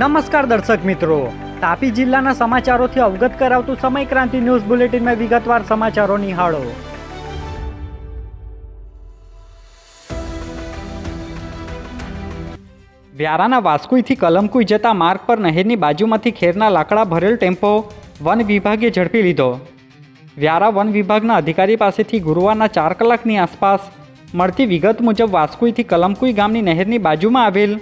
નમસ્કાર દર્શક મિત્રો. તાપી જિલ્લાના સમાચારોથી અવગત કરાવતું સમય ક્રાંતિ ન્યૂઝ બુલેટિનમાં વિગતવાર સમાચારો નિહાળો. વ્યારાના વાસ્કુઈથી કલમકુઈ જતા માર્ગ પર નહેરની બાજુમાંથી ખેરના લાકડા ભરેલ ટેમ્પો વન વિભાગે ઝડપી લીધો. વ્યારા વન વિભાગના અધિકારી પાસેથી ગુરુવારના ચાર કલાકની આસપાસ મળતી વિગત મુજબ વાસ્કુઈથી કલમકુઈ ગામની નહેરની બાજુમાં આવેલ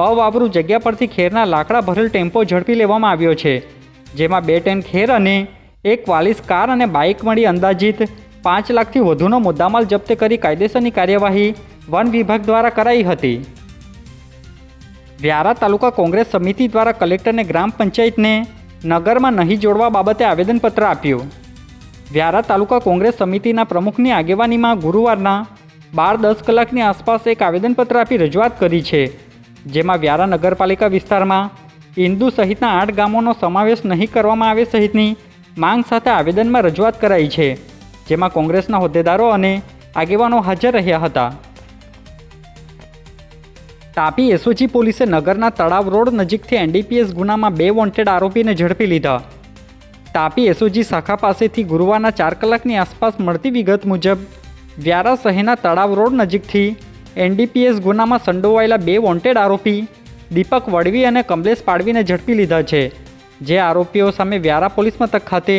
અવાવરૂ જગ્યા પરથી ખેરના લાકડા ભરેલ ટેમ્પો ઝડપી લેવામાં આવ્યો છે, જેમાં બે ટેન ખેર અને એક વાલીસ કાર અને બાઇક મળી અંદાજિત પાંચ લાખથી વધુનો મુદ્દામાલ જપ્ત કરી કાયદેસરની કાર્યવાહી વન વિભાગ દ્વારા કરાઈ હતી. વ્યારા તાલુકા કોંગ્રેસ સમિતિ દ્વારા કલેક્ટરને ગ્રામ પંચાયતને નગરમાં નહીં જોડવા બાબતે આવેદનપત્ર આપ્યું. વ્યારા તાલુકા કોંગ્રેસ સમિતિના પ્રમુખની આગેવાનીમાં ગુરુવારના બાર દસ કલાકની આસપાસ એક આવેદનપત્ર આપી રજૂઆત કરી છે જેમાં વ્યારા નગરપાલિકા વિસ્તારમાં ઇન્દુ સહિતના આઠ ગામોનો સમાવેશ નહીં કરવામાં આવે સહિતની માંગ સાથે આવેદનમાં રજૂઆત કરાઈ છે, જેમાં કોંગ્રેસના હોદ્દેદારો અને આગેવાનો હાજર રહ્યા હતા. તાપી એસઓજી પોલીસે નગરના તળાવ રોડ નજીકથી એનડીપીએસ ગુનામાં બે વોન્ટેડ આરોપીને ઝડપી લીધા. તાપી એસઓજી શાખા પાસેથી ગુરુવારના ચાર કલાકની આસપાસ મળતી વિગત મુજબ વ્યારા શહેરના તળાવ રોડ નજીકથી એનડીપીએસ ગુનામાં સંડોવાયેલા બે વોન્ટેડ આરોપી, દીપક વડવી અને કમલેશ પાડવીને ઝડપી લીધા છે. જે આરોપીઓ સામે વ્યારા પોલીસ મથક ખાતે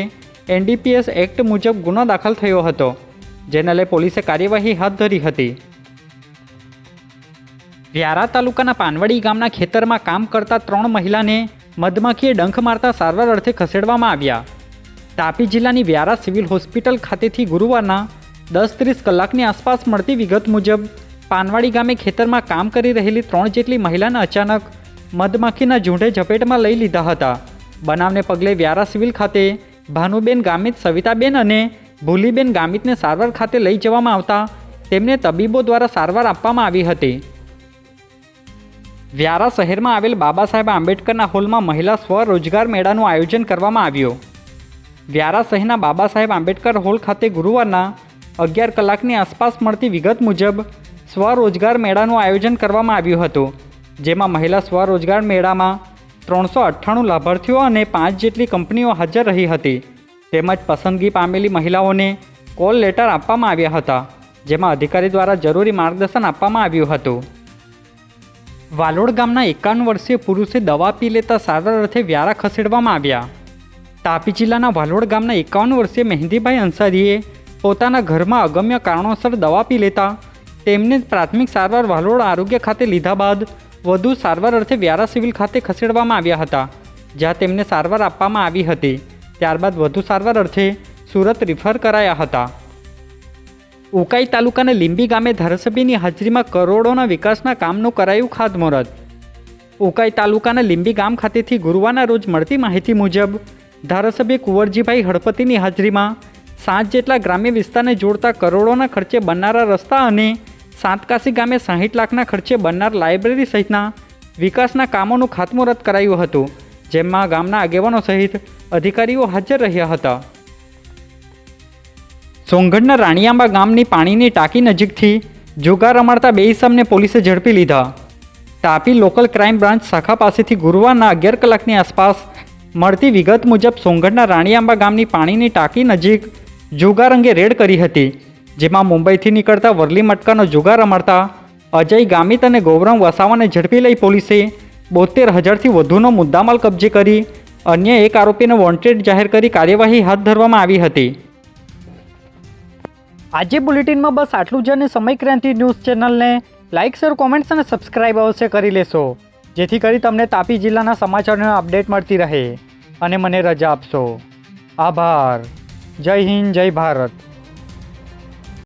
એનડીપીએસ એક્ટ મુજબ ગુનો દાખલ થયો હતો, જેને લઈ પોલીસે કાર્યવાહી હાથ ધરી હતી. વ્યારા તાલુકાના પાનવડી ગામના ખેતરમાં કામ કરતા ત્રણ મહિલાને મધમાખીએ ડંખ મારતા સારવાર અર્થે ખસેડવામાં આવ્યા. તાપી જિલ્લાની વ્યારા સિવિલ હોસ્પિટલ ખાતેથી ગુરુવારના દસ ત્રીસ કલાકની આસપાસ મળતી વિગત મુજબ પાનવાડી ગામે ખેતરમાં કામ કરી રહેલી ત્રણ જેટલી મહિલાને અચાનક મધમાખીના ઝૂંડે ઝપેટમાં લઈ લીધા હતા. બનાવને પગલે વ્યારા સિવિલ ખાતે ભાનુબેન ગામિત, સવિતાબેન અને ભૂલીબેન ગામિતને સારવાર ખાતે લઈ જવામાં આવતા તેમને તબીબો દ્વારા સારવાર આપવામાં આવી હતી. વ્યારા શહેરમાં આવેલ બાબા સાહેબ આંબેડકરના હોલમાં મહિલા સ્વરોજગાર મેળાનું આયોજન કરવામાં આવ્યું. વ્યારા શહેરના બાબા સાહેબ આંબેડકર હોલ ખાતે ગુરુવારના અગિયાર કલાકની આસપાસ મળતી વિગત મુજબ સ્વરોજગાર મેળાનું આયોજન કરવામાં આવ્યું હતું, જેમાં મહિલા સ્વરોજગાર મેળામાં ત્રણસો અઠ્ઠાણું લાભાર્થીઓ અને પાંચ જેટલી કંપનીઓ હાજર રહી હતી. તેમજ પસંદગી પામેલી મહિલાઓને કોલ લેટર આપવામાં આવ્યા હતા, જેમાં અધિકારી દ્વારા જરૂરી માર્ગદર્શન આપવામાં આવ્યું હતું. વાલોડ ગામના એકાવન વર્ષીય પુરુષે દવા પી લેતા સારવાર અર્થે વ્યારા ખસેડવામાં આવ્યા. તાપી જિલ્લાના વાલોડ ગામના એકાવન વર્ષીય મહેંદીભાઈ અંસારીએ પોતાના ઘરમાં અગમ્ય કારણોસર દવા પી લેતા તેમને પ્રાથમિક સારવાર વાલોડ આરોગ્ય ખાતે લીધા બાદ વધુ સારવાર અર્થે વ્યારા સિવિલ ખાતે ખસેડવામાં આવ્યા હતા, જ્યાં તેમને સારવાર આપવામાં આવી હતી. ત્યારબાદ વધુ સારવાર અર્થે સુરત રિફર કરાયા હતા. ઉકાઈ તાલુકાના લીંબી ગામે ધારાસભ્યની હાજરીમાં કરોડોના વિકાસના કામનું કરાયું ખાતમુહૂર્ત. ઉકાઈ તાલુકાના લીંબી ગામ ખાતેથી ગુરુવારના રોજ મળતી માહિતી મુજબ, ધારાસભ્ય કુંવરજીભાઈ હળપતિની હાજરીમાં સાત જેટલા ગ્રામ્ય વિસ્તારને જોડતા કરોડોના ખર્ચે બનનારા રસ્તા અને સાતકાસી ગામે સાહીઠ લાખના ખર્ચે બનનાર લાઇબ્રેરી સહિતના વિકાસના કામોનું ખાતમુહૂર્ત કરાયું હતું, જેમાં ગામના આગેવાનો સહિત અધિકારીઓ હાજર રહ્યા હતા. સોંગઢના રાણીયાંબા ગામની પાણીની ટાંકી નજીકથી જુગાર રમાડતા બે ઇસમને પોલીસે ઝડપી લીધા. તાપી લોકલ ક્રાઇમ બ્રાન્ચ શાખા પાસેથી ગુરુવારના અગિયાર કલાકની આસપાસ મળતી વિગત મુજબ સોંગઢના રાણીયાંબા ગામની પાણીની ટાંકી નજીક જુગાર અંગે રેડ કરી હતી. જેમાં મુંબઈથી નીકળતા વરલી મટકાનો જુગાર રમાડતા અજય ગામિત અને ગૌરવ વસાવાને ઝડપી લઈ પોલીસે બોતેર હજારથી વધુનો મુદ્દામાલ કબજે કરી અન્ય એક આરોપીને વોન્ટેડ જાહેર કરી કાર્યવાહી હાથ ધરવામાં આવી હતી. આજે બુલેટિનમાં બસ આટલું જ અને સમય ક્રાંતિ ન્યૂઝ ચેનલને લાઇક શેર, કોમેન્ટ્સ અને સબસ્ક્રાઇબ અવશ્ય કરી લેશો. જેથી કરી તમને તાપી જિલ્લાના સમાચારનો અપડેટ મળતી રહે. અને મને રજા આપશો. આભાર. જય હિન્દ, જય ભારત.